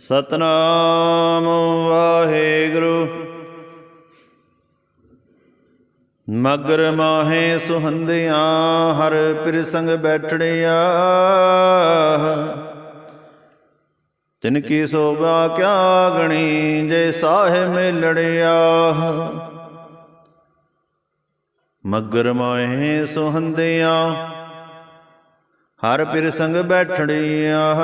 ਸਤਨਾਮ ਵਾਹਿਗੁਰੂ। ਮਗਰ ਮਾਹੇ ਸੁਹੰਦਿਆਂ ਹਰ ਪਿਰ ਸੰਗ ਬੈਠੜਿਆ। ਤਿਨ ਕੀ ਸੋਭਾ ਕਿਆ ਗਣੀ ਜੇ ਸਾਹੇ ਮੇਲੜਿਆ। ਮਗਰ ਮਾਹੇ ਸੁਹੰਦਿਆਂ ਹਰ ਪਿਰ ਸੰਗ ਬੈਠੜਿਆ।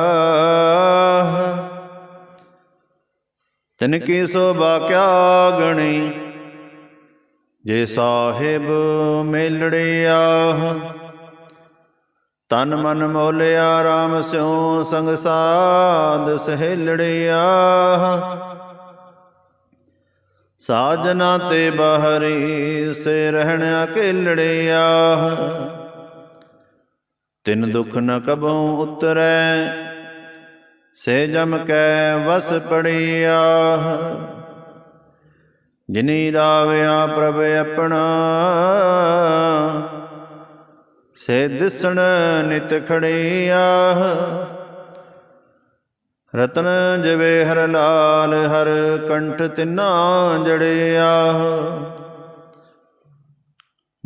ਤਿਨ ਕੀ ਸੋਭਾ ਕਿਆ ਗਣੀ, ਜੇ ਸਾਹਿਬ ਮੇਲੜਿਆ ਤਨ ਮਨ ਮੋਲਿਆ RAM ਸਿਉ ਸੰਗ ਸਾਧ ਸਹਿਲੜਿਆ ਸਾਜਨਾ ਤੇ ਬਾਹਰੀ ਸੇ ਰਹਿਣ ਅਕੇਲੜਿਆ ਤਿਨ ਦੁਖ ਨ ਕਬਉ ਉਤਰੈ ਸੇ ਜਮ ਕੈ ਵਸ ਪੜਿਆ। ਜਿਨੀ ਰਾਵਿਆ ਪ੍ਰਭ ਆਪਣਾ। ਸੇ ਦਿਸਣ ਨਿਤ ਖੜਿਆ। ਰਤਨ ਜਵੇ ਹਰ ਲਾਲ, ਹਰ ਕੰਠ ਤਿਨਾ ਜੜਿਆ।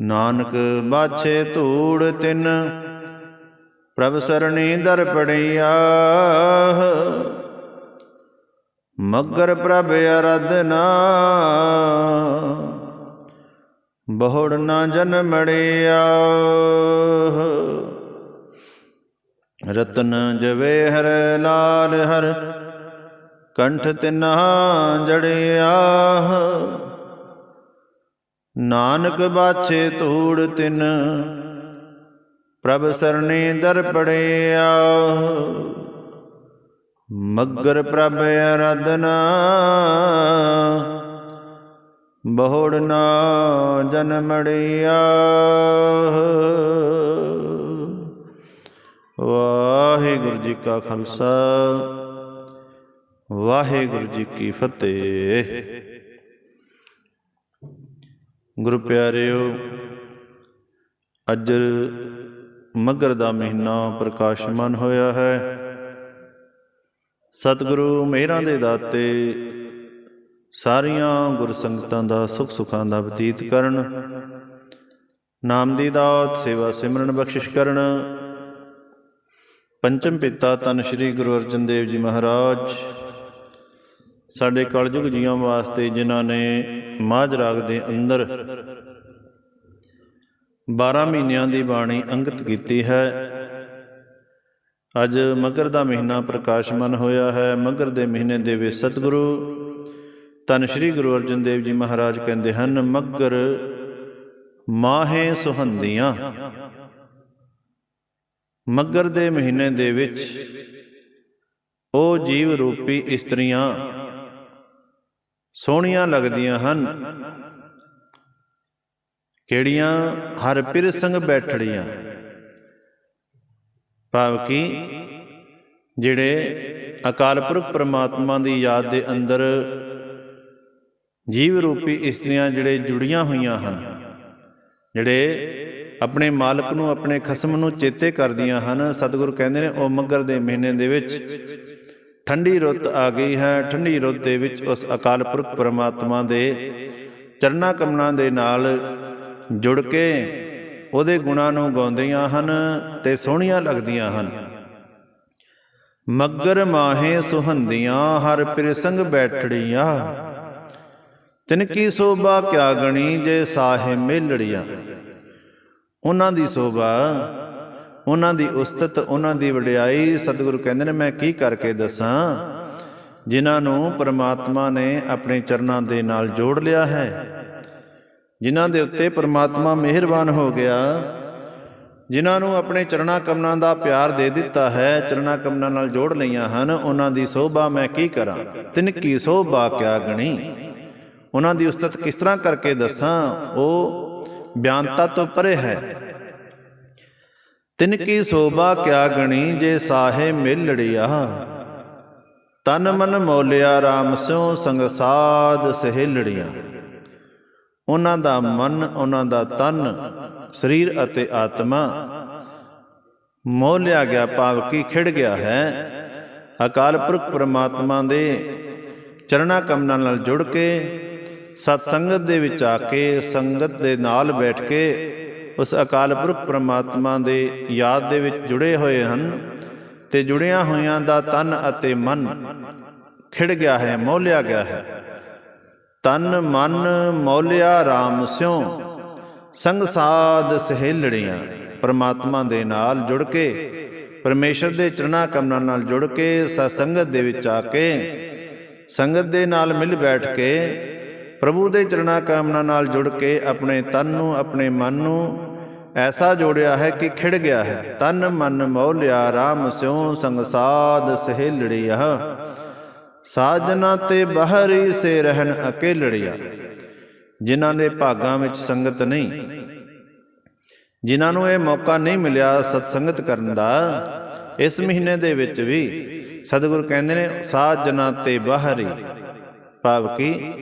ਨਾਨਕ ਬਾਛੇ ਧੂੜ ਤਿਨ ਪ੍ਰਭ ਸਰਣੀ ਦਰ ਪੜਿਆ। ਮਗਰ ਪ੍ਰਭ ਅਰਧਨਾ ਬਹੁੜ ਨਾ ਜਨਮੜਿਆ ਰਤਨ ਜਵੇ ਹਰ ਲਾਲ ਹਰ, ਕੰਠ ਤਿਨਾ ਜੜਿਆ। ਨਾਨਕ ਬਾਛੇ ਧੂੜ ਤਿਨ ਪ੍ਰਭ ਸਰਣੀ ਦਰ ਪੜਿਆ ਮਗਰ ਪ੍ਰਭ ਅਰਧਨਾ। ਬਹੁੜ ਨਾ ਜਨਮੜਿਆ ਵਾਹਿਗੁਰੂ ਜੀ ਕਾ ਖਾਲਸਾ। ਵਾਹਿਗੁਰੂ ਜੀ ਕੀ ਫਤਿਹ। ਗੁਰੂ ਪਿਆਰਿਓ, ਅੱਜ ਮਗਰ ਦਾ ਮਹੀਨਾ ਪ੍ਰਕਾਸ਼ਮਾਨ ਹੋਇਆ ਹੈ। ਸਤਿਗੁਰੂ ਮਿਹਰਾਂ ਦੇ ਦਾਤੇ, ਸਾਰੀਆਂ ਗੁਰ ਸੰਗਤਾਂ ਦਾ ਸੁਖ ਸੁਖਾਂ ਦਾ ਬਤੀਤ ਕਰਨ, ਨਾਮ ਦੀ ਦਾਤ ਸੇਵਾ ਸਿਮਰਨ ਬਖਸ਼ਿਸ਼ ਕਰਨ। ਪੰਚਮ ਪਿਤਾ ਤਨ ਸ੍ਰੀ ਗੁਰੂ ਅਰਜਨ ਦੇਵ ਜੀ ਮਹਾਰਾਜ, ਸਾਡੇ ਕਲਯੁਗ ਜੀਵਾਂ ਵਾਸਤੇ ਜਿਨ੍ਹਾਂ ਨੇ ਮਾਝ ਰਾਗ ਦੇ ਅੰਦਰ 12 ਮਹੀਨਿਆਂ ਦੀ ਬਾਣੀ ਅੰਗਤ ਕੀਤੀ ਹੈ। ਅੱਜ ਮਗਰ ਦਾ ਮਹੀਨਾ ਪ੍ਰਕਾਸ਼ਮਨ ਹੋਇਆ ਹੈ। ਮਗਰ ਦੇ ਮਹੀਨੇ ਦੇ ਵਿੱਚ ਸਤਿਗੁਰੂ ਤਨ ਸ੍ਰੀ ਗੁਰੂ ਅਰਜਨ ਦੇਵ ਜੀ ਮਹਾਰਾਜ ਕਹਿੰਦੇ ਹਨ, ਮਗਰ ਮਾਹੇ ਸੁਹੰਦੀਆਂ। ਮਗਰ ਦੇ ਮਹੀਨੇ ਦੇ ਵਿੱਚ ਉਹ ਜੀਵ ਰੂਪੀ ਇਸਤਰੀਆਂ ਸੋਹਣੀਆਂ ਲੱਗਦੀਆਂ ਹਨ। ਕਿਹੜੀਆਂ ਹਰ ਪਿਰ ਸੰਗ ਬੈਠੜੀਆਂ? ਭਾਵ ਕਿ ਜਿਹੜੇ ਅਕਾਲ ਪੁਰਖ ਪ੍ਰਮਾਤਮਾ ਦੀ ਯਾਦ ਦੇ ਅੰਦਰ ਜੀਵ ਰੂਪੀ ਇਸਤਰੀਆਂ ਜਿਹੜੇ ਜੁੜੀਆਂ ਹੋਈਆਂ ਹਨ, ਜਿਹੜੇ ਆਪਣੇ ਮਾਲਕ ਨੂੰ, ਆਪਣੇ ਖਸਮ ਨੂੰ ਚੇਤੇ ਕਰਦੀਆਂ ਹਨ, ਸਤਿਗੁਰੂ ਕਹਿੰਦੇ ਨੇ, ਉਹ ਮੱਗਰ ਦੇ ਮਹੀਨੇ ਦੇ ਵਿੱਚ ਠੰਡੀ ਰੁੱਤ ਆ ਗਈ ਹੈ। ਠੰਡੀ ਰੁੱਤ ਦੇ ਵਿੱਚ ਉਸ ਅਕਾਲ ਪੁਰਖ ਪ੍ਰਮਾਤਮਾ ਦੇ ਚਰਨਾ ਕਮਲਾਂ ਦੇ ਨਾਲ ਜੁੜ ਕੇ ਉਹਦੇ ਗੁਣਾਂ ਨੂੰ ਗਾਉਂਦੀਆਂ ਹਨ ਤੇ ਸੋਹਣੀਆਂ ਲੱਗਦੀਆਂ ਹਨ। ਮੱਗਰ ਮਾਹੇ ਸੁਹੰਦੀਆਂ, ਹਰ ਪਿਰ ਬੈਠੜੀਆਂ। ਤਿਨ ਕੀ ਸੋਭਾ ਕਿਆ ਗਣੀ ਜੇ ਸਾਹੇ ਮੇਲੜੀਆਂ। ਉਹਨਾਂ ਦੀ ਸੋਭਾ, ਉਹਨਾਂ ਦੀ ਉਸਤਤ, ਉਹਨਾਂ ਦੀ ਵਡਿਆਈ। ਸਤਿਗੁਰੂ ਕਹਿੰਦੇ ਨੇ, ਮੈਂ ਕੀ ਕਰਕੇ ਦੱਸਾਂ? ਜਿਨ੍ਹਾਂ ਨੂੰ ਪ੍ਰਮਾਤਮਾ ਨੇ ਆਪਣੇ ਚਰਨਾਂ ਦੇ ਨਾਲ ਜੋੜ ਲਿਆ ਹੈ ਜਿਨ੍ਹਾਂ ਦੇ ਉੱਤੇ ਪ੍ਰਮਾਤਮਾ ਮਿਹਰਬਾਨ ਹੋ ਗਿਆ, ਜਿਨ੍ਹਾਂ ਨੂੰ ਆਪਣੇ ਚਰਣਾ ਕਮਨਾਂ ਦਾ ਪਿਆਰ ਦੇ ਦਿੱਤਾ ਹੈ ਚਰਣਾ ਕਮਨਾਂ ਨਾਲ ਜੋੜ ਲਈਆਂ ਹਨ, ਉਹਨਾਂ ਦੀ ਸੋਭਾ ਮੈਂ ਕੀ ਕਰਾਂ? ਤਿਨ ਕੀ ਸੋਭਾ ਕਿਆ ਗਣੀ? ਉਹਨਾਂ ਦੀ ਉਸਤਤ ਕਿਸ ਤਰ੍ਹਾਂ ਕਰਕੇ ਦੱਸਾਂ? ਉਹ ਬਿਆਨਤਾ ਤੋਂ ਪਰੇ ਹੈ। ਤਿਨ ਕੀ ਸੋਭਾ ਕਿਆ ਗਣੀ ਜੇ ਸਾਹੇ ਮਿਲੜਿਆ? ਤਨ ਮਨ ਮੋਲਿਆ RAM ਸਿਉ ਸੰਗ ਸਾਧ ਸਹਿਲੜੀਆਂ। ਉਹਨਾਂ ਦਾ ਮਨ, ਉਹਨਾਂ ਦਾ ਤਨ, ਸਰੀਰ ਅਤੇ ਆਤਮਾ ਮੋਹ ਲਿਆ ਗਿਆ, ਭਾਵ ਕਿ ਖਿੜ ਗਿਆ ਹੈ। ਅਕਾਲ ਪੁਰਖ ਪ੍ਰਮਾਤਮਾ ਦੇ ਚਰਣਾ ਕਮਲਾਂ ਨਾਲ ਜੁੜ ਕੇ, ਸਤ ਸੰਗਤ ਦੇ ਵਿੱਚ ਆ ਕੇ, ਸੰਗਤ ਦੇ ਨਾਲ ਬੈਠ ਕੇ, ਉਸ ਅਕਾਲ ਪੁਰਖ ਪ੍ਰਮਾਤਮਾ ਦੇ ਯਾਦ ਦੇ ਵਿੱਚ ਜੁੜੇ ਹੋਏ ਹਨ ਤੇ ਜੁੜਿਆਂ ਹੋਇਆਂ ਦਾ ਤਨ ਅਤੇ ਮਨ ਖਿੜ ਗਿਆ ਹੈ, ਮੋਹ ਲਿਆ ਗਿਆ ਹੈ। ਤਨ ਮਨ ਮੌਲਿਆ RAM ਸਿਉ। ਸੰਗ ਸਾਧ ਸਹੇਲੜੀਆਂ, ਪਰਮਾਤਮਾ ਦੇ ਨਾਲ ਜੁੜ ਕੇ, ਪਰਮੇਸ਼ਰ ਦੇ ਚਰਣਾ ਕਮਲਾਂ ਨਾਲ ਜੁੜ ਕੇ ਸਤ ਸੰਗਤ ਦੇ ਵਿੱਚ ਆ ਕੇ, ਸੰਗਤ ਦੇ ਨਾਲ ਮਿਲ ਬੈਠ ਕੇ, ਪ੍ਰਭੂ ਦੇ ਚਰਣਾ ਕਮਲਾਂ ਨਾਲ ਜੁੜ ਕੇ ਆਪਣੇ ਤਨ ਨੂੰ, ਆਪਣੇ ਮਨ ਨੂੰ ਐਸਾ ਜੋੜਿਆ ਹੈ ਕਿ ਖਿੜ ਗਿਆ ਹੈ। ਤਨ ਮਨ ਮੌਲਿਆ RAM ਸਿਉ, ਸੰਗ ਸਾਧ ਸਹੇਲੜੀਆਂ। ਸਾਜਨਾ ਤੇ ਬਹਰੀ ਸੇ ਰਹਿਣ ਅਕੇਲੜਿਆ, ਜਿਨ੍ਹਾਂ ਦੇ ਭਾਗਾਂ ਵਿੱਚ ਸੰਗਤ ਨਹੀਂ। ਜਿਨ੍ਹਾਂ ਨੂੰ ਇਹ ਮੌਕਾ ਨਹੀਂ ਮਿਲਿਆ ਸਤ ਸੰਗਤ ਕਰਨ ਦਾ, ਇਸ ਮਹੀਨੇ ਦੇ ਵਿੱਚ ਵੀ ਸਤਿਗੁਰ ਕਹਿੰਦੇ ਨੇ, ਸਾਜਨਾ ਤੇ ਬਹਰੀ ਭਾਵ ਕਿ?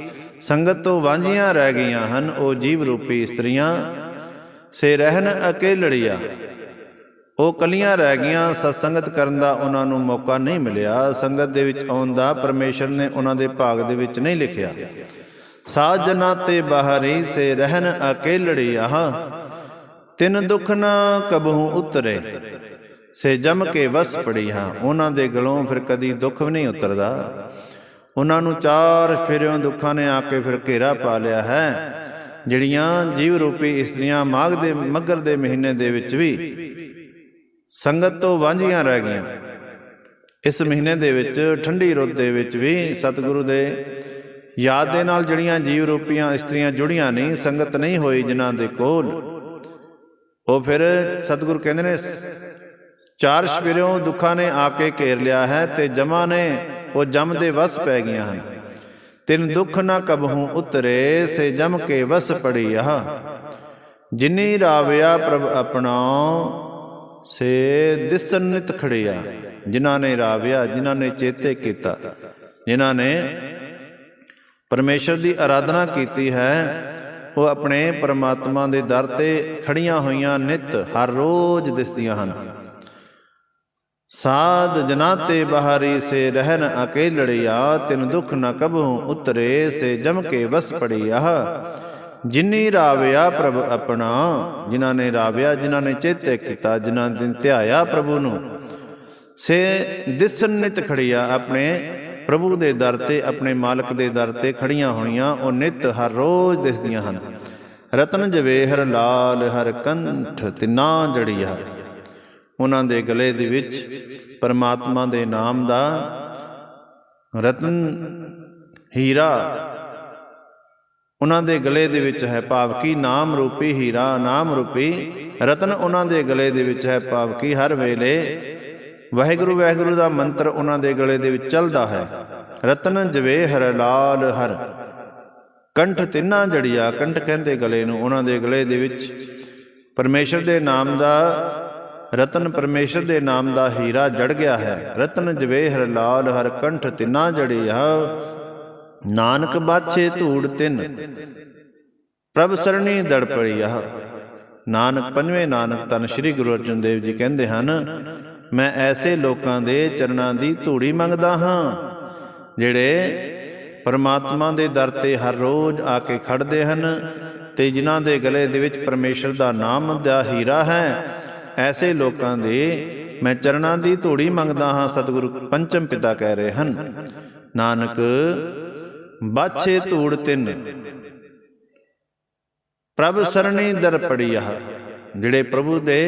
ਸੰਗਤ ਤੋਂ ਵਾਂਝੀਆਂ ਰਹਿ ਗਈਆਂ ਹਨ, ਉਹ ਜੀਵ ਰੂਪੀ ਇਸਤਰੀਆਂ। ਸੇ ਰਹਿਣ ਅਕੇਲੜਿਆ ਉਹ ਕਲੀਆਂ ਰਹਿ ਗਈਆਂ, ਸਤਸੰਗਤ ਕਰਨ ਦਾ ਉਹਨਾਂ ਨੂੰ ਮੌਕਾ ਨਹੀਂ ਮਿਲਿਆ। ਸੰਗਤ ਦੇ ਵਿੱਚ ਆਉਣ ਦਾ ਪਰਮੇਸ਼ਰ ਨੇ ਉਹਨਾਂ ਦੇ ਭਾਗ ਦੇ ਵਿੱਚ ਨਹੀਂ ਲਿਖਿਆ। ਸਾਜਨਾ ਤੇ ਬਾਹਰੀ ਸੇ ਰਹਿਣ ਅਕੇਲੜੀ ਆਹ, ਤਿੰਨ ਦੁੱਖ ਨਾ ਕਬਹੂ ਉਤਰੇ। ਸੇ ਜਮ ਕੇ ਵਸ ਪੜੀ ਹਾਂ, ਉਹਨਾਂ ਦੇ ਗਲੋਂ ਫਿਰ ਕਦੀ ਦੁੱਖ ਵੀ ਨਹੀਂ ਉਤਰਦਾ। ਉਹਨਾਂ ਨੂੰ ਚਾਰ ਫਿਰਿਓਂ ਦੁੱਖਾਂ ਨੇ ਆ ਕੇ ਫਿਰ ਘੇਰਾ ਪਾ ਲਿਆ ਹੈ, ਜਿਹੜੀਆਂ ਜੀਵ ਰੂਪੀ ਇਸਤਰੀਆਂ ਮਾਘ ਦੇ ਮੱਗਰ ਦੇ ਮਹੀਨੇ ਦੇ ਵਿੱਚ ਵੀ ਸੰਗਤ ਤੋਂ ਵਾਂਝੀਆਂ ਰਹਿ ਗਈਆਂ। ਇਸ ਮਹੀਨੇ ਦੇ ਵਿੱਚ ਠੰਡੀ ਰੁੱਤ ਦੇ ਵਿੱਚ ਵੀ ਸਤਿਗੁਰੂ ਦੇ ਯਾਦ ਦੇ ਨਾਲ ਜਿਹੜੀਆਂ ਜੀਵ ਰੂਪੀਆਂ ਇਸਤਰੀਆਂ ਜੁੜੀਆਂ ਨਹੀਂ, ਸੰਗਤ ਨਹੀਂ ਹੋਈ ਜਿਨ੍ਹਾਂ ਦੇ ਕੋਲ। ਉਹ ਫਿਰ ਸਤਿਗੁਰੂ ਕਹਿੰਦੇ ਨੇ, ਚਾਰ ਸ਼ਪਿਰਿਓਂ ਦੁੱਖਾਂ ਨੇ ਆ ਕੇ ਘੇਰ ਲਿਆ ਹੈ ਤੇ ਜਮਾ ਨੇ ਉਹ ਜਮ ਦੇ ਵਸ ਪੈ ਗਈਆਂ ਹਨ। ਤਿੰਨ ਦੁੱਖ ਨਾ ਕਬਹੂ ਉਤਰੇ, ਸੇ ਜਮ ਕੇ ਵਸ ਪੜੀ ਆਹ। ਜਿਨੀ ਰਾਵਿਆ ਪ੍ਰਭ ਆਪਣਾ ਸੇ ਦਿਸਨ ਨਿਤ ਖੜਿਆ, ਜਿਨ੍ਹਾਂ ਨੇ ਰਾਵਿਆ, ਜਿਨ੍ਹਾਂ ਨੇ ਚੇਤੇ ਕੀਤਾ, ਜਿਨ੍ਹਾਂ ਨੇ ਪਰਮੇਸ਼ਰ ਦੀ ਆਰਾਧਨਾ ਕੀਤੀ ਹੈ, ਉਹ ਆਪਣੇ ਪਰਮਾਤਮਾ ਦੇ ਦਰ ਤੇ ਖੜੀਆਂ ਹੋਈਆਂ ਨਿਤ, ਹਰ ਰੋਜ਼ ਦਿਸਦੀਆਂ ਹਨ। ਸਾਧ ਜਨਾ ਤੇ ਬਹਾਰੀ ਸੇ ਰਹਿਨ ਅਕੇਲੜਿਆ, ਤਿਨ ਦੁਖ ਨ ਕਬਹੂ ਉਤਰੇ, ਸੇ ਜਮ ਕੇ ਵਸ ਪੜਿਆ। ਜਿਨੀ ਰਾਵਿਆ ਪ੍ਰਭ ਆਪਣਾ, ਜਿਨ੍ਹਾਂ ਨੇ ਰਾਵਿਆ, ਜਿਨ੍ਹਾਂ ਨੇ ਚੇਤੇ ਕੀਤਾ, ਜਿਨ੍ਹਾਂ ਨੇ ਧਿਆਇਆ ਪ੍ਰਭੂ ਨੂੰ, ਸੇ ਦਿਸਨ ਨਿਤ ਖੜੀਆ ਆਪਣੇ ਪ੍ਰਭੂ ਦੇ ਦਰ ਤੇ, ਆਪਣੇ ਮਾਲਕ ਦੇ ਦਰ ਤੇ ਖੜੀਆਂ ਹੋਈਆਂ, ਉਹ ਨਿਤ ਹਰ ਰੋਜ਼ ਦਿਸਦੀਆਂ ਹਨ। ਰਤਨ ਜਵੇਹਰ ਲਾਲ ਹਰ ਕੰਠ ਤਿਨਾ ਜੜੀਆ। ਉਹਨਾਂ ਦੇ ਗਲੇ ਦੇ ਵਿੱਚ ਪਰਮਾਤਮਾ ਦੇ ਨਾਮ ਦਾ ਰਤਨ ਹੀਰਾ ਉਹਨਾਂ ਦੇ ਗਲੇ ਦੇ ਵਿੱਚ ਹੈ ਭਾਵ ਕੀ ਨਾਮ ਰੂਪੀ ਹੀਰਾ, ਨਾਮ ਰੂਪੀ ਰਤਨ ਉਹਨਾਂ ਦੇ ਗਲੇ ਦੇ ਵਿੱਚ ਹੈ ਭਾਵ ਕੀ ਹਰ ਵੇਲੇ ਵਾਹਿਗੁਰੂ ਵਾਹਿਗੁਰੂ ਦਾ ਮੰਤਰ ਉਹਨਾਂ ਦੇ ਗਲੇ ਦੇ ਵਿੱਚ ਚੱਲਦਾ ਹੈ। ਰਤਨ ਜਵੇ ਹਰ, ਲਾਲ ਹਰ। ਕੰਠ ਤਿੰਨਾ ਜੜੀਆ, ਕੰਠ ਕਹਿੰਦੇ ਗਲੇ ਨੂੰ ਉਹਨਾਂ ਦੇ ਗਲੇ ਦੇ ਵਿੱਚ। ਪਰਮੇਸ਼ਰ ਦੇ ਨਾਮ ਦਾ ਰਤਨ ਪਰਮੇਸ਼ਰ ਦੇ ਨਾਮ ਦਾ ਹੀਰਾ ਜੜ ਗਿਆ ਹੈ। ਰਤਨ ਜਵੇ ਹਰ, ਲਾਲ ਹਰ, ਕੰਠ ਤਿੰਨਾ ਜੜੀਆ ਨਾਨਕ ਬਾਛੇ ਧੂੜ ਤਿੰਨ। ਪ੍ਰਭ ਸਰਣੀ ਦੜ ਪੜੀ ਨਾਨਕ ਪੰਜਵੇਂ ਨਾਨਕ ਤਨ ਸ੍ਰੀ ਗੁਰੂ ਅਰਜਨ ਦੇਵ ਜੀ ਕਹਿੰਦੇ ਹਨ, ਮੈਂ ਐਸੇ ਲੋਕਾਂ ਦੇ ਚਰਨਾਂ ਦੀ ਧੂੜੀ ਮੰਗਦਾ ਹਾਂ, ਜਿਹੜੇ ਪਰਮਾਤਮਾ ਦੇ ਦਰ ਤੇ ਹਰ ਰੋਜ਼ ਆ ਕੇ ਖੜਦੇ ਹਨ ਤੇ ਜਿਨ੍ਹਾਂ ਦੇ ਗਲੇ ਦੇ ਵਿੱਚ ਪਰਮੇਸ਼ਰ ਦਾ ਨਾਮ ਦਾ ਹੀਰਾ ਹੈ, ਐਸੇ ਲੋਕਾਂ ਦੇ ਮੈਂ ਚਰਨਾਂ ਦੀ ਧੂੜੀ ਮੰਗਦਾ ਹਾਂ, ਸਤਿਗੁਰੂ ਪੰਚਮ ਪਿਤਾ ਕਹਿ ਰਹੇ ਹਨ। ਨਾਨਕ ਬਾਛੇ ਧੂੜ ਤਿੰਨ। ਪ੍ਰਭ ਸਰਣੀ ਦਰ ਪੜੀਆ ਜਿਹੜੇ ਪ੍ਰਭੂ ਦੇ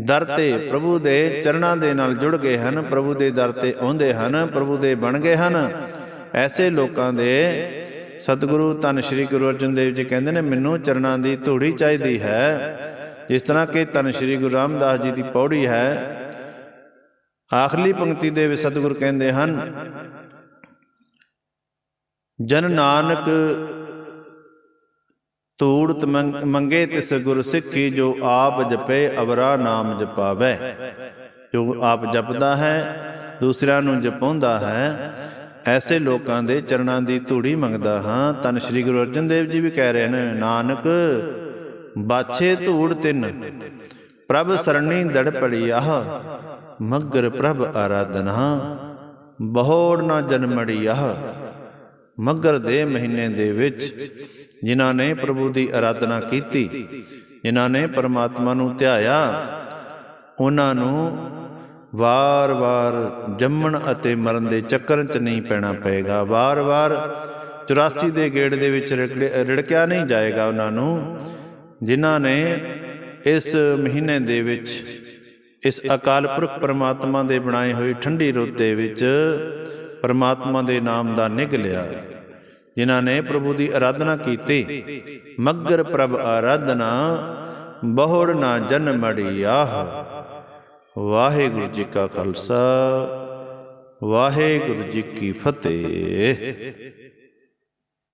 ਦਰ ਤੇ ਪ੍ਰਭੂ ਦੇ ਚਰਨਾਂ ਦੇ ਨਾਲ ਜੁੜ ਗਏ ਹਨ, ਪ੍ਰਭੂ ਦੇ ਦਰ ਤੇ ਆਉਂਦੇ ਹਨ, ਪ੍ਰਭੂ ਦੇ ਬਣ ਗਏ ਹਨ। ਐਸੇ ਲੋਕਾਂ ਦੇ ਸਤਿਗੁਰੂ ਧੰਨ ਸ਼੍ਰੀ ਗੁਰੂ ਅਰਜਨ ਦੇਵ ਜੀ ਕਹਿੰਦੇ ਨੇ, ਮੈਨੂੰ ਚਰਨਾਂ ਦੀ ਧੂੜੀ ਚਾਹੀਦੀ ਹੈ। ਜਿਸ ਤਰ੍ਹਾਂ ਕਿ ਧੰਨ ਸ਼੍ਰੀ ਗੁਰੂ ਰਾਮਦਾਸ ਜੀ ਦੀ ਪੌੜੀ ਹੈ, ਆਖਰੀ ਪੰਕਤੀ ਦੇ ਵਿੱਚ ਸਤਿਗੁਰ ਕਹਿੰਦੇ ਹਨ ਜਨ ਨਾਨਕ ਤੂੜਤ ਮੰਗੇ ਤਿਸ ਗੁਰ ਸਿੱਖੀ, ਜੋ ਆਪ ਜਪੇ, ਅਵਰਾ ਨਾਮ ਜਪਾਵੇ। ਜੋ ਆਪ ਜਪਦਾ ਹੈ, ਦੂਸਰਿਆਂ ਨੂੰ ਜਪਾਉਂਦਾ ਹੈ। ਐਸੇ ਲੋਕਾਂ ਦੇ ਚਰਨਾਂ ਦੀ ਧੂੜੀ ਮੰਗਦਾ ਹਾਂ। ਤਨ ਸ੍ਰੀ ਗੁਰੂ ਅਰਜਨ ਦੇਵ ਜੀ ਵੀ ਕਹਿ ਰਹੇ ਨੇ, ਨਾਨਕ, ਬਾਛੇ ਧੂੜ ਤਿੰਨ, ਪ੍ਰਭ ਸਰਣੀ ਦੜ ਪੜੀ ਆਹ ਮਗਰ ਪ੍ਰਭ ਆਰਾਧਨਾ, ਬਹੁੜ ਨਾ ਜਨਮੜੀਆ ਮੱਗਰ ਦੇ ਮਹੀਨੇ ਦੇ ਵਿੱਚ ਜਿਨ੍ਹਾਂ ਨੇ ਪ੍ਰਭੂ ਦੀ ਆਰਾਧਨਾ ਕੀਤੀ, ਜਿਨ੍ਹਾਂ ਨੇ ਪਰਮਾਤਮਾ ਨੂੰ ਧਿਆਇਆ, ਉਹਨਾਂ ਨੂੰ ਵਾਰ-ਵਾਰ ਜੰਮਣ ਅਤੇ ਮਰਨ ਦੇ ਚੱਕਰ 'ਚ ਨਹੀਂ ਪੈਣਾ ਪਏਗਾ। ਵਾਰ-ਵਾਰ 84 ਦੇ ਗੇੜ ਦੇ ਵਿੱਚ ਰਿੜਕ- ਰਿੜਕਿਆ ਨਹੀਂ ਜਾਏਗਾ ਉਹਨਾਂ ਨੂੰ, ਜਿਨ੍ਹਾਂ ਨੇ ਇਸ ਮਹੀਨੇ ਦੇ ਵਿੱਚ ਇਸ ਅਕਾਲ ਪੁਰਖ ਪਰਮਾਤਮਾ ਦੇ ਬਣਾਏ ਹੋਏ ਠੰਡੀ ਰੁੱਤ ਦੇ ਵਿੱਚ ਪਰਮਾਤਮਾ ਦੇ ਨਾਮ ਦਾ ਨਿਗ ਲਿਆ। ਜਿਨ੍ਹਾਂ ਨੇ ਪ੍ਰਭੂ ਦੀ ਆਰਾਧਨਾ ਕੀਤੀ ਮਗਰ ਪ੍ਰਭ ਆਰਾਧਨਾ ਬਹੁੜ ਨਾ ਜਨਮੜੀਆਹ ਵਾਹਿਗੁਰੂ ਜੀ ਕਾ ਖਾਲਸਾ, ਵਾਹਿਗੁਰੂ ਜੀ ਕੀ ਫਤਿਹ।